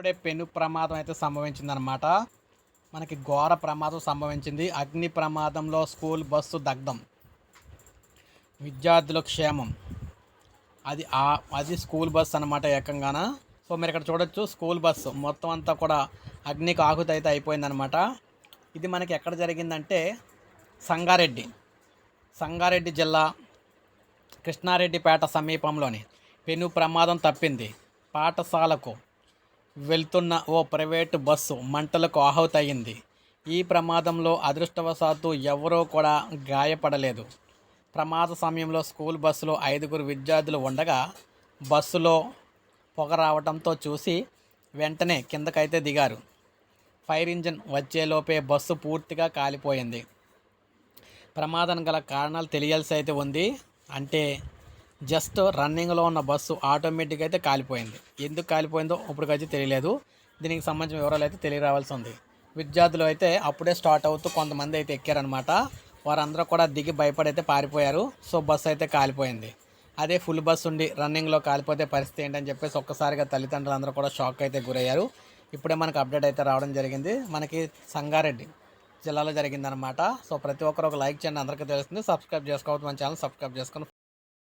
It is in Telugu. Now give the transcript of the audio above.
ఇప్పుడే పెను ప్రమాదం అయితే సంభవించిందనమాట మనకి ఘోర ప్రమాదం సంభవించింది. అగ్ని ప్రమాదంలో స్కూల్ బస్సు దగ్ధం. విద్యార్థుల క్షేమం. అది ఆ అది స్కూల్ బస్ అనమాట ఏకంగాన. సో మీరు ఇక్కడ చూడొచ్చు స్కూల్ బస్సు. మొత్తం అంతా కూడా అగ్నికి ఆహుతి అయితే అయిపోయిందనమాట ఇది మనకి ఎక్కడ జరిగిందంటే సంగారెడ్డి. సంగారెడ్డి జిల్లా కృష్ణారెడ్డిపేట సమీపంలోని పెను ప్రమాదం తప్పింది. పాఠశాలకు వెళ్తున్న ఓ ప్రైవేటు బస్సు మంటలకు ఆహుతయింది. ఈ ప్రమాదంలో అదృష్టవశాత్తు ఎవరూ కూడా గాయపడలేదు. ప్రమాద సమయంలో స్కూల్ బస్సులో ఐదుగురు విద్యార్థులు ఉండగా బస్సులో పొగ రావడంతో చూసి వెంటనే కిందకైతే దిగారు. ఫైర్ ఇంజిన్ వచ్చేలోపే బస్సు పూర్తిగా కాలిపోయింది. ప్రమాదం గల కారణాలు తెలియాల్సి అయితే ఉంది. అంటే జస్ట్ రన్నింగ్లో ఉన్న బస్సు ఆటోమేటిక్గా అయితే కాలిపోయింది. ఎందుకు కాలిపోయిందో ఇప్పటికైతే తెలియలేదు. దీనికి సంబంధించిన వివరాలు అయితే తెలియరావాల్సి ఉంది. విద్యార్థులు అయితే అప్పుడే స్టార్ట్ అవుతూ కొంతమంది అయితే ఎక్కారనమాట వారందరూ కూడా దిగి భయపడి అయితే పారిపోయారు. సో బస్సు అయితే కాలిపోయింది. అదే ఫుల్ బస్ ఉండి రన్నింగ్లో కాలిపోతే పరిస్థితి ఏంటని చెప్పేసి ఒక్కసారిగా తల్లిదండ్రులు అందరూ కూడా షాక్ అయితే గురయ్యారు. ఇప్పుడే మనకు అప్డేట్ అయితే రావడం జరిగింది. మనకి సంగారెడ్డి జిల్లాలో జరిగిందనమాట సో ప్రతి ఒక్కరు ఒక లైక్ చేయండి. అందరికీ తెలుస్తుంది. సబ్స్క్రైబ్ చేసుకోవద్దు మన ఛానల్. సబ్స్క్రైబ్ చేసుకొని